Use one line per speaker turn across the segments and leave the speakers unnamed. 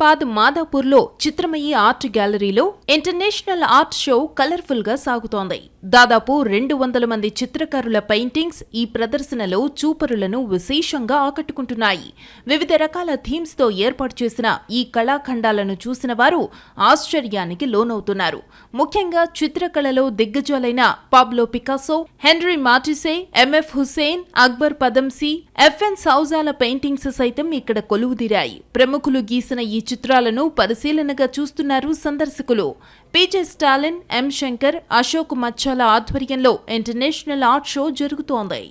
హైదరాబాద్ మాదాపూర్లో చిత్రమయ్యి ఆర్ట్ గ్యాలరీలో international art show కలర్ఫుల్గా సాగుతోంది. దాదాపు రెండు వందల మంది చిత్రకారుల పెయింటింగ్స్ ఈ ప్రదర్శనలో చూపరులను విశేషంగా ఆకట్టుకుంటున్నాయి. వివిధ రకాల థీమ్స్తో ఏర్పాటు చేసిన ఈ కళాఖండాలను చూసిన వారు ఆశ్చర్యానికి లోనవుతున్నారు. ముఖ్యంగా చిత్రకళలో దిగ్గజాలైన Pablo Picasso Henri Matisse MF Husain Akbar Padamsee FN సౌజాల paintings సైతం ఇక్కడ కొలువుదీరాయి. ప్రముఖులు గీసిన ఈ చిత్రాలను పరిశీలనగా చూస్తున్నారు సందర్శకులు. పీజే స్టాలిన్ ఎం శంకర్ అశోక్ మచ్చాల ఆధ్వర్యంలో ఇంటర్నేషనల్ ఆర్ట్ షో జరుగుతోంది.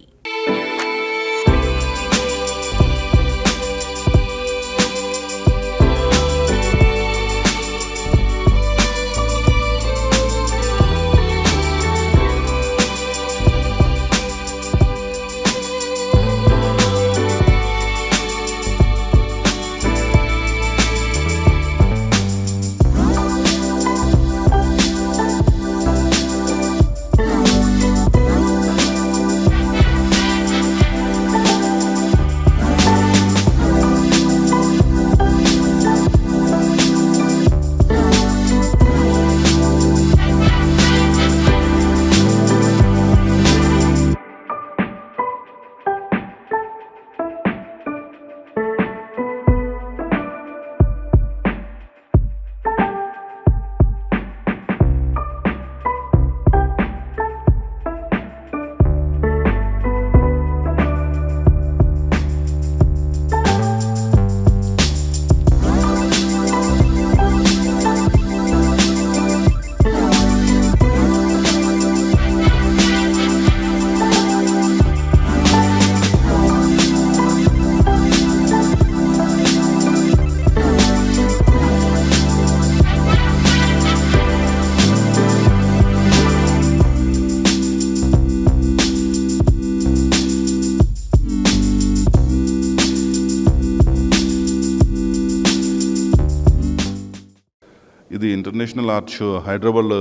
ఇంటర్నేషనల్ ఆర్ట్ షో హైదరాబాద్లో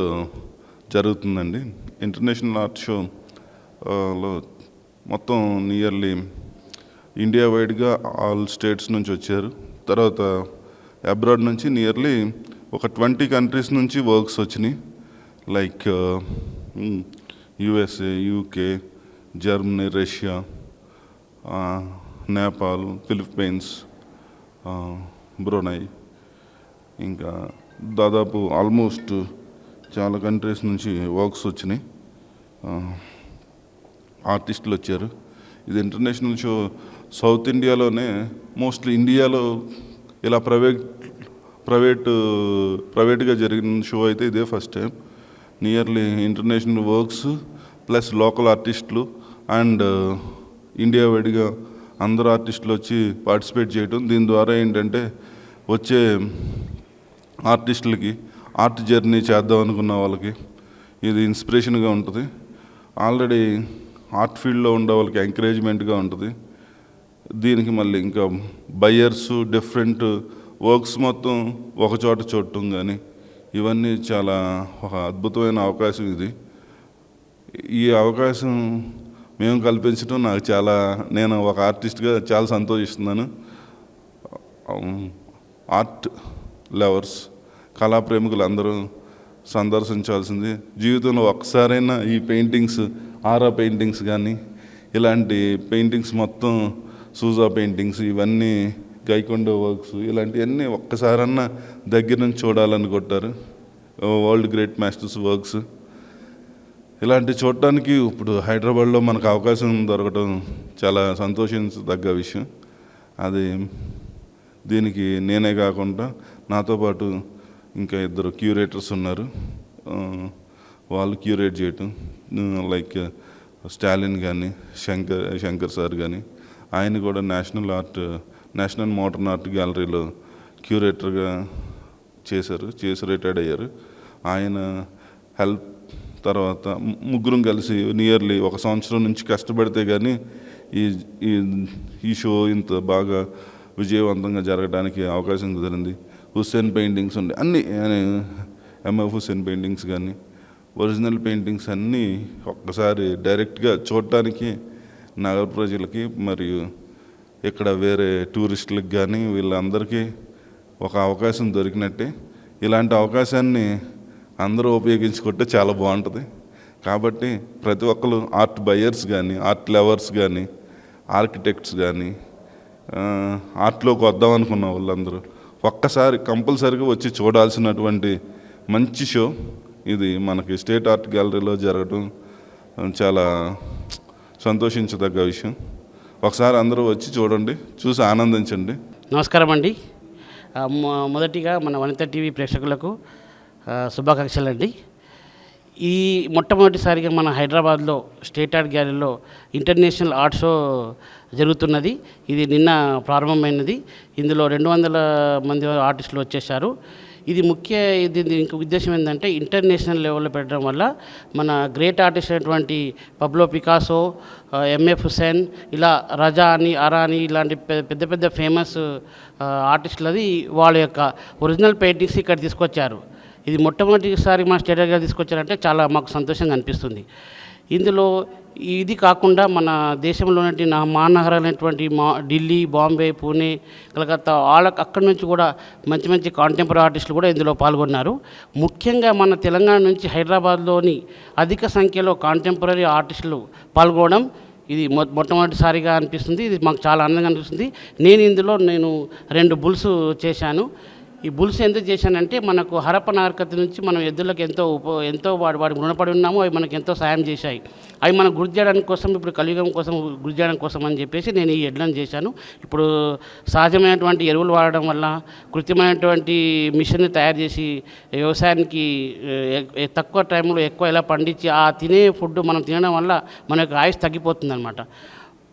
జరుగుతుందండి. ఇంటర్నేషనల్ ఆర్ట్ షో మొత్తం నియర్లీ ఇండియా వైడ్గా ఆల్ స్టేట్స్ నుంచి వచ్చారు. తర్వాత అబ్రాడ్ నుంచి నియర్లీ ఒక ట్వంటీ కంట్రీస్ నుంచి వర్క్స్ వచ్చినాయి. Like USA UK Germany Russia Nepal Philippines Brunei ఇంకా దాదాపు ఆల్మోస్ట్ చాలా కంట్రీస్ నుంచి వర్క్స్ వచ్చినాయి. ఆర్టిస్టులు వచ్చారు. ఇది ఇంటర్నేషనల్ షో సౌత్ ఇండియాలోనే మోస్ట్లీ ఇండియాలో ఇలా ప్రైవేట్ ప్రైవేట్ ప్రైవేట్గా జరిగిన షో అయితే ఇదే first time. Nearly international works plus local ఆర్టిస్టులు అండ్ ఇండియా వైడ్గా అందరు ఆర్టిస్టులు వచ్చి పార్టిసిపేట్ చేయటం. దీని ద్వారా ఏంటంటే వచ్చే ఆర్టిస్టులకి ఆర్ట్ జర్నీ చేద్దాం అనుకున్న వాళ్ళకి ఇది ఇన్స్పిరేషన్గా ఉంటుంది. ఆల్రెడీ ఆర్ట్ ఫీల్డ్లో ఉండే వాళ్ళకి ఎంకరేజ్మెంట్గా ఉంటుంది. దీనికి మళ్ళీ ఇంకా బయ్యర్స్ డిఫరెంట్ వర్క్స్ మొత్తం ఒకచోట చూడటం కానీ ఇవన్నీ చాలా ఒక అద్భుతమైన అవకాశం ఇది. ఈ అవకాశం మేము కల్పించడం నాకు చాలా నేను ఒక ఆర్టిస్ట్గా చాలా సంతోషిస్తున్నాను. ఆర్ట్ లవర్స్ కళాప్రేమికులు అందరూ సందర్శించాల్సింది. జీవితంలో ఒక్కసారైనా ఈ పెయింటింగ్స్ ఆరా పెయింటింగ్స్ కానీ ఇలాంటి పెయింటింగ్స్ మొత్తం సూజా పెయింటింగ్స్ ఇవన్నీ గైకొండ వర్క్స్ ఇలాంటివన్నీ ఒక్కసారన్నా దగ్గర నుంచి చూడాలని కొట్టారు. World great masters works. ఇలాంటి చూడటానికి ఇప్పుడు హైదరాబాద్లో మనకు అవకాశం దొరకడం చాలా సంతోషించదగ్గ విషయం. అది దీనికి నేనే కాకుండా నాతో పాటు ఇంకా ఇద్దరు క్యూరేటర్స్ ఉన్నారు. వాళ్ళు క్యూరేట్ చేయటం లైక్ స్టాలిన్ కానీ శంకర్ శంకర్ సార్ కానీ ఆయన కూడా national art national modern art గ్యాలరీలో క్యూరేటర్గా చేశారు చేసి రిటైర్డ్ అయ్యారు. ఆయన హెల్ప్ తర్వాత ముగ్గురం కలిసి నియర్లీ ఒక సంవత్సరం నుంచి కష్టపడితే కానీ ఈ ఈ షో ఇంత బాగా విజయవంతంగా జరగడానికి అవకాశం కుదిరింది. హుస్సేన్ పెయింటింగ్స్ ఉండే అన్ని ఎంఎఫ్ హుస్సేన్ పెయింటింగ్స్ కానీ ఒరిజినల్ పెయింటింగ్స్ అన్నీ ఒక్కసారి డైరెక్ట్గా చూడటానికి నగర ప్రజలకి మరియు ఇక్కడ వేరే టూరిస్టులకు కానీ వీళ్ళందరికీ ఒక అవకాశం దొరికినట్టే. ఇలాంటి అవకాశాన్ని అందరూ ఉపయోగించుకుంటే చాలా బాగుంటుంది. కాబట్టి ప్రతి ఒక్కరు ఆర్ట్ బయర్స్ కానీ ఆర్ట్ లవర్స్ కానీ ఆర్కిటెక్ట్స్ కానీ ఆర్ట్లోకి వద్దాం అనుకున్న వాళ్ళందరూ. ఒక్కసారి కంపల్సరీగా వచ్చి చూడాల్సినటువంటి మంచి షో ఇది. మనకి స్టేట్ ఆర్ట్ గ్యాలరీలో జరగడం చాలా సంతోషించదగ్గ విషయం. ఒకసారి అందరూ వచ్చి చూడండి చూసి ఆనందించండి.
నమస్కారం అండి. మొ- మొదటిగా మన వనిత టీవీ ప్రేక్షకులకు శుభాకాంక్షలు అండి ఈ మొట్టమొదటిసారిగా మన హైదరాబాద్లో స్టేట్ ఆర్ట్ గ్యాలరీలో ఇంటర్నేషనల్ ఆర్ట్ షో జరుగుతున్నది. ఇది నిన్న ప్రారంభమైనది. ఇందులో రెండు వందల మంది ఆర్టిస్టులు వచ్చేసారు ఇది ముఖ్య ఇది ఇంకొక ఉద్దేశం ఏంటంటే ఇంటర్నేషనల్ లెవెల్లో పెట్టడం వల్ల మన గ్రేట్ ఆర్టిస్ట్ అయినటువంటి పబ్లో పికాసో ఎంఎఫ్ హుసేన్ ఇలా రజా అని అరా అని ఇలాంటి పెద్ద పెద్ద ఫేమస్ ఆర్టిస్టులది వాళ్ళ యొక్క ఒరిజినల్ పెయింటింగ్స్ ఇక్కడ తీసుకొచ్చారు. ఇది మొట్టమొదటిసారి మన స్టేట్ గారు తీసుకొచ్చారంటే చాలా మాకు సంతోషంగా అనిపిస్తుంది. ఇందులో ఇది కాకుండా మన దేశంలో నా మహానగరాలైనటువంటి మా ఢిల్లీ బాంబే పూణే కలకత్తా వాళ్ళకి అక్కడి నుంచి కూడా మంచి మంచి కాంటెంపరీ ఆర్టిస్టులు కూడా ఇందులో పాల్గొన్నారు. ముఖ్యంగా మన తెలంగాణ నుంచి హైదరాబాద్లోని అధిక సంఖ్యలో కాంటెంపరీ ఆర్టిస్టులు పాల్గొనడం ఇది మొ మొట్టమొదటిసారిగా అనిపిస్తుంది. ఇది మాకు చాలా ఆనందంగా అనిపిస్తుంది. నేను ఇందులో నేను రెండు బుల్స్ చేశాను. ఈ బుల్స్ ఎందుకు చేశానంటే మనకు హరప్ప నాగరికత నుంచి మనం ఎద్దులకు ఎంతో ఉప ఎంతో వాడి వాడికి రుణపడి ఉన్నాము అవి మనకు ఎంతో సాయం చేశాయి. అవి మనం గుర్తు చేయడానికి కోసం ఇప్పుడు కలియుగం కోసం గుర్తు చేయడం కోసం అని చెప్పేసి నేను ఈ ఎడ్లను చేశాను. ఇప్పుడు సహజమైనటువంటి ఎరువులు వాడడం వల్ల కృత్రిమైనటువంటి మిషన్ని తయారు చేసి వ్యవసాయానికి తక్కువ టైంలో ఎక్కువ ఎలా పండించి ఆ తినే ఫుడ్ మనం తినడం వల్ల మన యొక్క ఆయుష్ తగ్గిపోతుంది అనమాట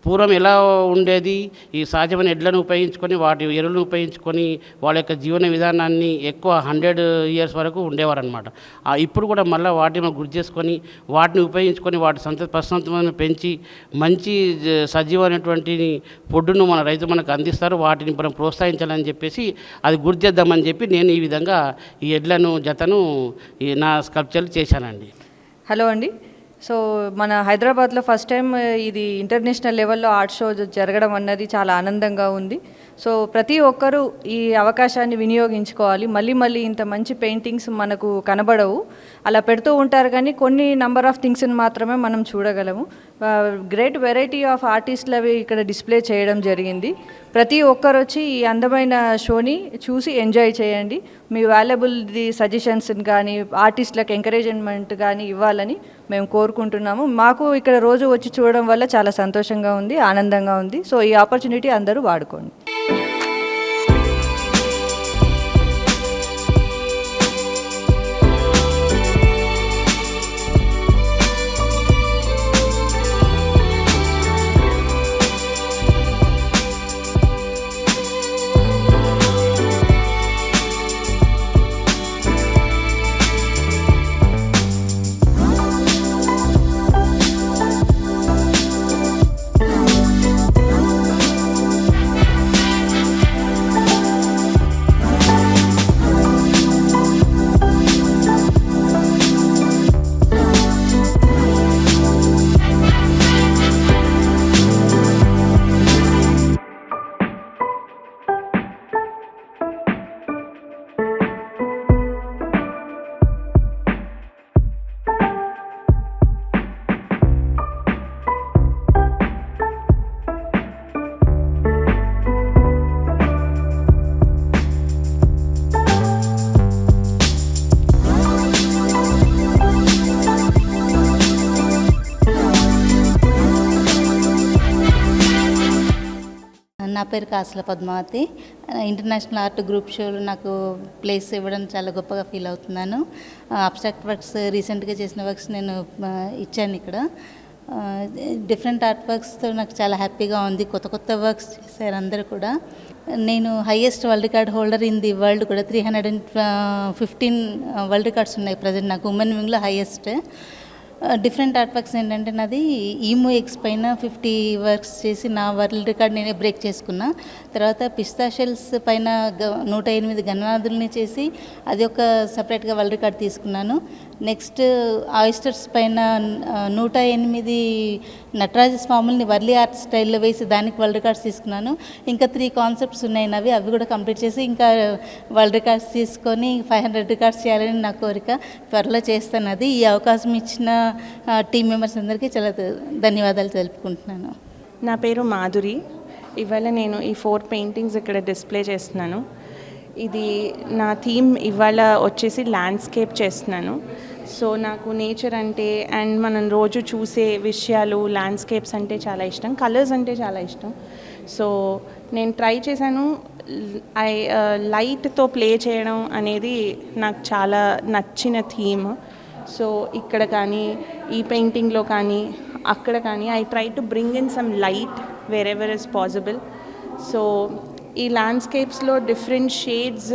పూర్వం ఎలా ఉండేది? ఈ సహజమైన ఎడ్లను ఉపయోగించుకొని వాటి ఎరువులను ఉపయోగించుకొని వాళ్ళ యొక్క జీవన విధానాన్ని ఎక్కువ హండ్రెడ్ ఇయర్స్ వరకు ఉండేవారనమాట ఇప్పుడు కూడా మళ్ళీ వాటిని మనం గుర్తు చేసుకొని వాటిని ఉపయోగించుకొని వాటి సంత ప్రశాంతమైన పెంచి మంచి సజీవమైనటువంటి ఫుడ్ను మన రైతు మనకు అందిస్తారు వాటిని మనం ప్రోత్సహించాలని చెప్పేసి అది గుర్తు చేద్దామని చెప్పి నేను ఈ విధంగా ఈ ఎడ్లను జతను ఈ నా స్కల్ప్చర్లు చేశానండి.
హలో అండి. సో మన హైదరాబాద్లో ఫస్ట్ టైం ఇది ఇంటర్నేషనల్ లెవెల్లో ఆర్ట్ షో జరగడం అన్నది చాలా ఆనందంగా ఉంది. సో ప్రతి ఒక్కరూ ఈ అవకాశాన్ని వినియోగించుకోవాలి. మళ్ళీ మళ్ళీ ఇంత మంచి పెయింటింగ్స్ మనకు కనబడవు. అలా పెడుతూ ఉంటారు కానీ కొన్ని నంబర్ ఆఫ్ థింగ్స్ని మాత్రమే మనం చూడగలము. గ్రేట్ వెరైటీ ఆఫ్ ఆర్టిస్టులు అవి ఇక్కడ డిస్ప్లే చేయడం జరిగింది. ప్రతి ఒక్కరు వచ్చి ఈ అందమైన షోని చూసి ఎంజాయ్ చేయండి. మీ వాల్యుబుల్ ది సజెషన్స్ కానీ ఆర్టిస్టులకు ఎంకరేజ్మెంట్ కానీ ఇవ్వాలని మేము కోరుకుంటున్నాము. మాకు ఇక్కడ రోజు వచ్చి చూడడం వల్ల చాలా సంతోషంగా ఉంది ఆనందంగా ఉంది. సో ఈ ఆపర్చునిటీ అందరూ వాడుకోండి.
పేరు కాసుల పద్మావతి. ఇంటర్నేషనల్ ఆర్ట్ గ్రూప్ షోలో నాకు ప్లేస్ ఇవ్వడం చాలా గొప్పగా ఫీల్ అవుతున్నాను. అబ్స్ట్రాక్ట్ వర్క్స్ రీసెంట్గా చేసిన వర్క్స్ నేను ఇచ్చాను ఇక్కడ. డిఫరెంట్ ఆర్ట్ వర్క్స్తో నాకు చాలా హ్యాపీగా ఉంది. కొత్త కొత్త వర్క్స్ చేశారు అందరూ కూడా. నేను highest world record holder in the world కూడా three hundred and fifteen world records ఉన్నాయి ప్రజెంట్ నాకు. ఉమెన్ వింగ్లో హైయెస్ట్. డిఫరెంట్ ఆర్ట్ వర్క్స్ ఏంటంటే నాది ఈమో ఎక్స్ పైన ఫిఫ్టీ వర్క్స్ చేసి నా వరల్డ్ రికార్డ్ నేనే బ్రేక్ చేసుకున్నా. తర్వాత పిస్తా షెల్స్ పైన గ- నూట ఎనిమిది గణనాథుల్ని చేసి అది ఒక సపరేట్గా వరల్డ్ రికార్డ్ తీసుకున్నాను. నెక్స్ట్ ఆయిస్టర్స్ పైన నూట ఎనిమిది నటరాజ స్వాముల్ని వర్లీ ఆర్ట్ స్టైల్లో వేసి దానికి వరల్డ్ రికార్డ్స్ తీసుకున్నాను. ఇంకా త్రీ కాన్సెప్ట్స్ ఉన్నాయి అవి అవి కూడా కంప్లీట్ చేసి ఇంకా వరల్డ్ రికార్డ్స్ తీసుకొని ఫైవ్ హండ్రెడ్ రికార్డ్స్ చేయాలని నా కోరిక. త్వరలో చేస్తాను అది. ఈ అవకాశం ఇచ్చిన టీం మెంబర్స్ అందరికీ చాలా ధన్యవాదాలు తెలుపుకుంటున్నాను.
నా పేరు మాధురి. ఇవాళ నేను ఈ ఫోర్ పెయింటింగ్స్ ఇక్కడ డిస్ప్లే చేస్తున్నాను. ఇది నా థీమ్ ఇవాళ వచ్చేసి ల్యాండ్స్కేప్ చేస్తున్నాను. సో నాకు నేచర్ అంటే అండ్ మనం రోజు చూసే విషయాలు ల్యాండ్స్కేప్స్ అంటే చాలా ఇష్టం కలర్స్ అంటే చాలా ఇష్టం. సో నేను ట్రై చేశాను ఐ లైట్తో ప్లే చేయడం అనేది నాకు చాలా నచ్చిన థీమ్. సో ఇక్కడ కానీ ఈ పెయింటింగ్లో కానీ అక్కడ కానీ I try to bring in some light wherever is possible. So ఈ ల్యాండ్స్కేప్స్లో different shades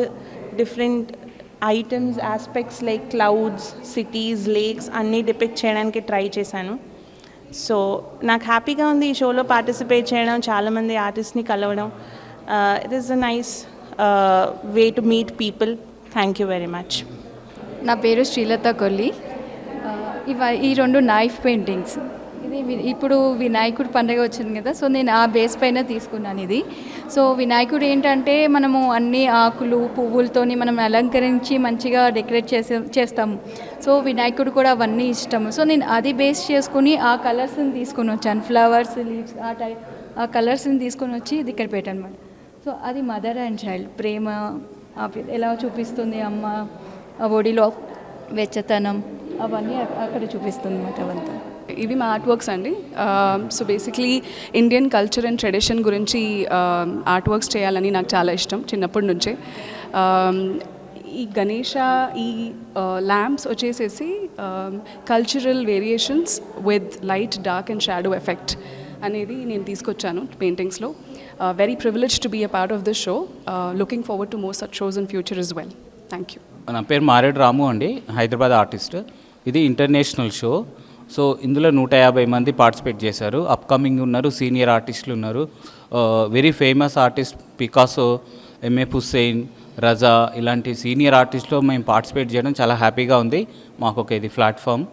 different items aspects like clouds cities lakes అన్నీ డిపిక్ట్ చేయడానికి ట్రై చేశాను. సో నాకు హ్యాపీగా ఉంది ఈ షోలో పార్టిసిపేట్ చేయడం చాలామంది ఆర్టిస్ట్ని కలవడం. It is a nice way to meet people thank you very much
నా పేరు శ్రీలత కొల్లి uh, ఇవ ఈ రెండు నైఫ్ పెయింటింగ్స్ ఇది ఇప్పుడు వినాయకుడు పండుగ వచ్చింది కదా సో నేను ఆ బేస్ పైన తీసుకున్నాను ఇది. సో వినాయకుడు ఏంటంటే మనము అన్ని ఆకులు పువ్వులతోని మనం అలంకరించి మంచిగా డెకరేట్ చేసే చేస్తాము. సో వినాయకుడు కూడా అవన్నీ ఇష్టము. సో నేను అది బేస్ చేసుకుని ఆ కలర్స్ని తీసుకొని వచ్చాను. ఫ్లవర్స్ లీవ్స్ ఆ టైప్ ఆ కలర్స్ని తీసుకొని వచ్చి ఇది ఇక్కడ పెట్టాను అనమాట సో అది మదర్ అండ్ చైల్డ్ ప్రేమ ఎలా చూపిస్తుంది అమ్మ ఆ ఒడిలో వెచ్చతనం అవన్నీ అక్కడ చూపిస్తుంది అన్నమాట అవంతా.
ఇవి మా ఆర్ట్ వర్క్స్ అండి so basically Indian culture and tradition గురించి ఆర్ట్ వర్క్స్ చేయాలని నాకు చాలా ఇష్టం చిన్నప్పటి నుంచే. ఈ గణేష ఈ ల్యాంప్స్ వచ్చేసేసి cultural variations with light dark and shadow effect అనేది నేను తీసుకొచ్చాను పెయింటింగ్స్లో very privilege to be a part of the show looking forward to more such shows in future is well thank you
నా పేరు మారేడు రాము అండి హైదరాబాద్ ఆర్టిస్ట్. ఇది international show so ఇందులో నూట యాభై మంది పార్టిసిపేట్ చేశారు. అప్కమింగ్ ఉన్నారు సీనియర్ ఆర్టిస్టులు ఉన్నారు. Very famous artist Picasso MF Hussain Raza ఇలాంటి సీనియర్ ఆర్టిస్ట్లో మేము పార్టిసిపేట్ చేయడం చాలా హ్యాపీగా ఉంది. మాకు ఒక ఇది platform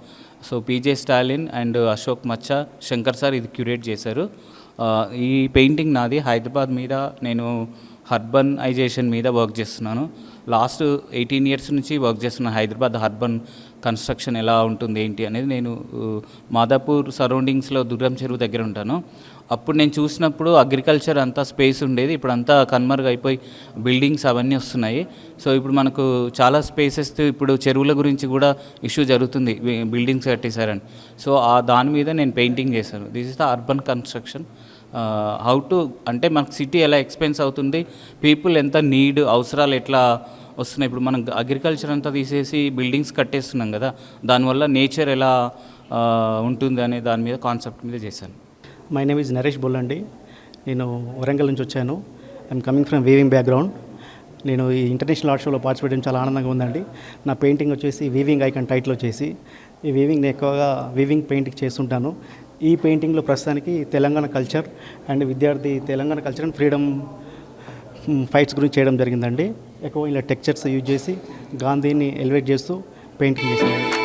so PJ Stalin and Ashok Maccha Shankar sir ఇది క్యూరేట్ చేశారు. Uh, ఈ పెయింటింగ్ నాది హైదరాబాద్ మీద నేను హర్బనైజేషన్ మీద వర్క్ చేస్తున్నాను. లాస్ట్ ఎయిటీన్ ఇయర్స్ నుంచి వర్క్ చేస్తున్న హైదరాబాద్ హర్బన్ కన్స్ట్రక్షన్ ఎలా ఉంటుంది ఏంటి అనేది నేను మాదాపూర్ సరౌండింగ్స్లో దుర్గం చెరువు దగ్గర ఉంటాను. అప్పుడు నేను చూసినప్పుడు అగ్రికల్చర్ అంతా స్పేస్ ఉండేది ఇప్పుడు అంతా కన్మరుగు అయిపోయి బిల్డింగ్స్ అవన్నీ వస్తున్నాయి. సో ఇప్పుడు మనకు చాలా స్పేసెస్ ఇప్పుడు చెరువుల గురించి కూడా ఇష్యూ జరుగుతుంది బిల్డింగ్స్ కట్టేశారని. సో ఆ దాని మీద నేను పెయింటింగ్ చేశాను. This is the urban construction. How to అంటే మనకు సిటీ ఎలా ఎక్స్పెన్స్ అవుతుంది పీపుల్ ఎంత నీడ్ అవసరాలు ఎట్లా వస్తున్నాయి. ఇప్పుడు మనం అగ్రికల్చర్ అంతా తీసేసి బిల్డింగ్స్ కట్టేస్తున్నాం కదా దానివల్ల నేచర్ ఎలా ఉంటుంది అనే దాని మీద కాన్సెప్ట్ మీద చేశాను.
My name is Naresh Bollandi నేను వరంగల్ నుంచి వచ్చాను. I'm coming from weaving background నేను ఈ ఇంటర్నేషనల్ ఆర్ట్ షోలో పార్టిసిపేట్ చేయడం చాలా ఆనందంగా ఉందండి. నా పెయింటింగ్ వచ్చేసి వీవింగ్ ఐకాన్ టైటిల్ వచ్చేసి ఈ వీవింగ్ నేను ఎక్కువగా వీవింగ్ పెయింటింగ్ చేస్తుంటాను. ఈ పెయింటింగ్లో ప్రస్తుతానికి తెలంగాణ కల్చర్ అండ్ విద్యార్థి Telangana culture and freedom fights గురించి చేయడం జరిగిందండి. ఎక్కువ ఇలా టెక్చర్స్ యూజ్ చేసి గాంధీని ఎలివేట్ చేస్తూ పెయింటింగ్ చేశాను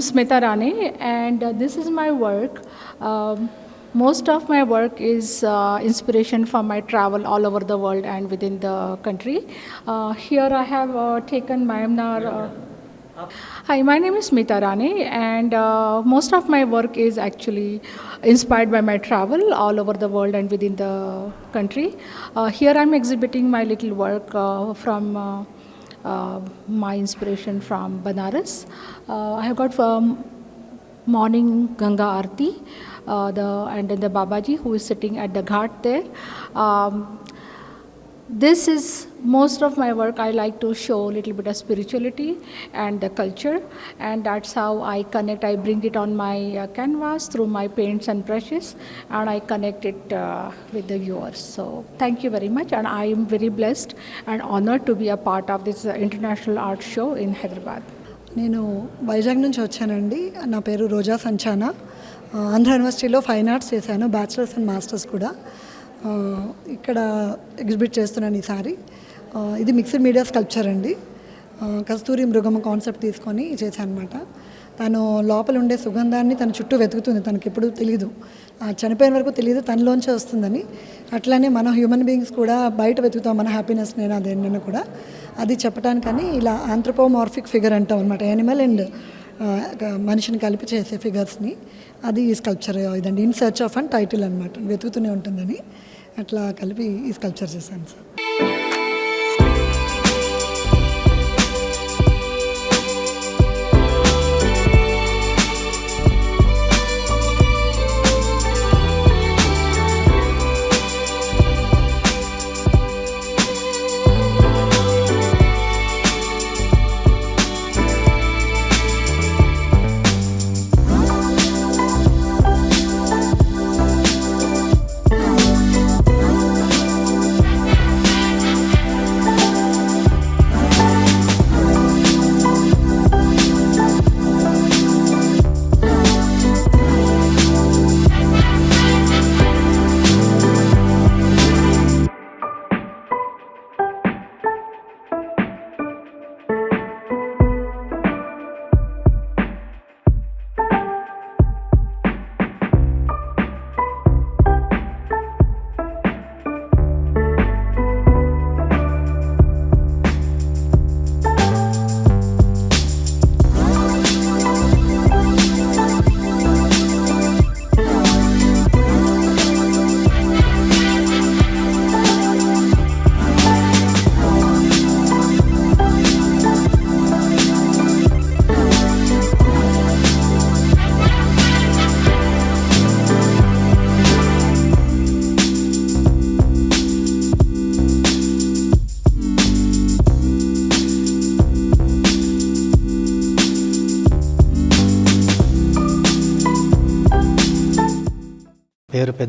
I'm Smita Rane, and uh, this is my work. Um, most of my work is uh, inspiration from my travel all over the world and within the country. Uh, here I have uh, taken Myanmar. Uh, Hi, my name is Smita Rane, and uh, most of my work is actually inspired by my travel all over the world and within the country. Uh, here I'm exhibiting my little work uh, from uh, my inspiration from Banaras. Uh, I have got um, morning Ganga Aarti, uh, the, and then the Babaji who is sitting at the ghat there. Um, this is most of my work i like to show a little bit of spirituality and the culture and that's how i connect i bring it on my uh, canvas through my paints and brushes and i connect it uh, with the viewers so thank you very much and i am very blessed and honored to be a part of this uh, international art show in hyderabad
నేను వైజాగ్ నుంచి వచ్చానండి నా పేరు రోజా సంచాన ఆ, ఆంధ్ర యూనివర్సిటీలో fine arts చేశాను bachelors and masters కూడా ఆ, ఇక్కడ ఎగ్జిబిట్ చేస్తున్నాను ఈసారి. ఇది మిక్స్డ్ మీడియా స్కల్ప్చర్ అండి. కస్తూరి మృగమ కాన్సెప్ట్ తీసుకొని చేశానమాట. తను లోపల ఉండే సుగంధాన్ని తన చుట్టూ వెతుకుతుంది. తనకి ఎప్పుడు తెలియదు చనిపోయిన వరకు తెలియదు తనలోంచే వస్తుందని. అట్లానే మనం హ్యూమన్ బీయింగ్స్ కూడా బయట వెతుకుతాం. మన హ్యాపీనెస్ నేను అదేనని కూడా. అది చెప్పడానికని ఇలా ఆంథ్రపోమార్ఫిక్ ఫిగర్ అంటాం అనమాట యానిమల్ అండ్ మనిషిని కలిపి చేసే ఫిగర్స్ని. అది ఈ స్కల్ప్చర్ ఇదండి. In search of and title అనమాట వెతుకుతూనే ఉంటుందని. అట్లా కలిపి ఈ స్కల్ప్చర్ చేశాను సార్.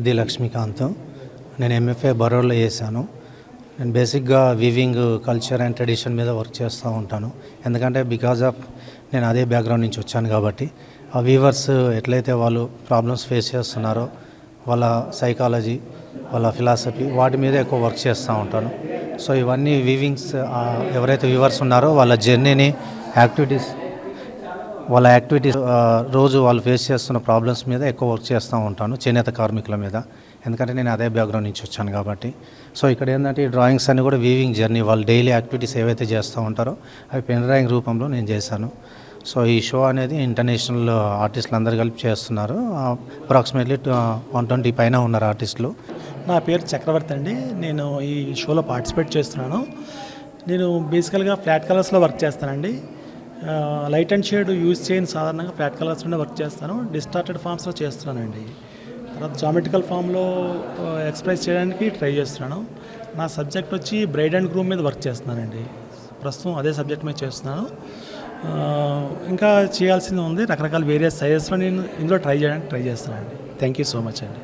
పెద్ది లక్ష్మీకాంత్. నేను ఎంఎఫ్ఏ బరోడ్లో చేశాను. నేను బేసిక్గా వివింగ్ కల్చర్ అండ్ ట్రెడిషన్ మీద వర్క్ చేస్తూ ఉంటాను. ఎందుకంటే బికాజ్ ఆఫ్ నేను అదే బ్యాక్గ్రౌండ్ నుంచి వచ్చాను కాబట్టి ఆ వీవర్స్ ఎట్లయితే వాళ్ళు ప్రాబ్లమ్స్ ఫేస్ చేస్తున్నారో వాళ్ళ సైకాలజీ వాళ్ళ ఫిలాసఫీ వాటి మీద ఎక్కువ వర్క్ చేస్తూ ఉంటాను. సో ఇవన్నీ వీవింగ్స్ ఎవరైతే వ్యూవర్స్ ఉన్నారో వాళ్ళ జర్నీని యాక్టివిటీస్ వాళ్ళ యాక్టివిటీస్ రోజు వాళ్ళు ఫేస్ చేస్తున్న ప్రాబ్లమ్స్ మీద ఎక్కువ వర్క్ చేస్తూ ఉంటాను చేనేత కార్మికుల మీద. ఎందుకంటే నేను అదే బ్యాక్గ్రౌండ్ నుంచి వచ్చాను కాబట్టి. సో ఇక్కడ ఏంటంటే ఈ డ్రాయింగ్స్ అన్ని కూడా వీవింగ్ జర్నీ వాళ్ళు డైలీ యాక్టివిటీస్ ఏవైతే చేస్తూ ఉంటారో అవి పెన్ డ్రాయింగ్ రూపంలో నేను చేశాను. సో ఈ షో అనేది ఇంటర్నేషనల్ ఆర్టిస్టులు అందరు కలిపి చేస్తున్నారు. అప్రాక్సిమేట్లీ వన్ ట్వంటీ పైన ఉన్నారు ఆర్టిస్టులు
నా పేరు చక్రవర్తి అండి. నేను ఈ షోలో పార్టిసిపేట్ చేస్తున్నాను. నేను బేసికల్గా ఫ్లాట్ కలర్స్లో వర్క్ చేస్తానండి. లైట్ అండ్ షేడ్ యూజ్ చేయని సాధారణంగా ఫ్లాట్ కలర్స్లోనే వర్క్ చేస్తాను. డిస్టార్టెడ్ ఫామ్స్లో చేస్తున్నానండి. తర్వాత జామెట్రికల్ ఫామ్లో ఎక్స్ప్రెస్ చేయడానికి ట్రై చేస్తున్నాను. నా సబ్జెక్ట్ వచ్చి బ్రైడ్ అండ్ గ్రూమ్ మీద వర్క్ చేస్తున్నానండి. ప్రస్తుతం అదే సబ్జెక్ట్ మీద చేస్తున్నాను. ఇంకా చేయాల్సింది ఉంది. రకరకాల వేరియస్ సైజెస్లో నేను ఇందులో ట్రై చేయడానికి ట్రై చేస్తున్నానండి. థ్యాంక్ యూ సో మచ్ అండి.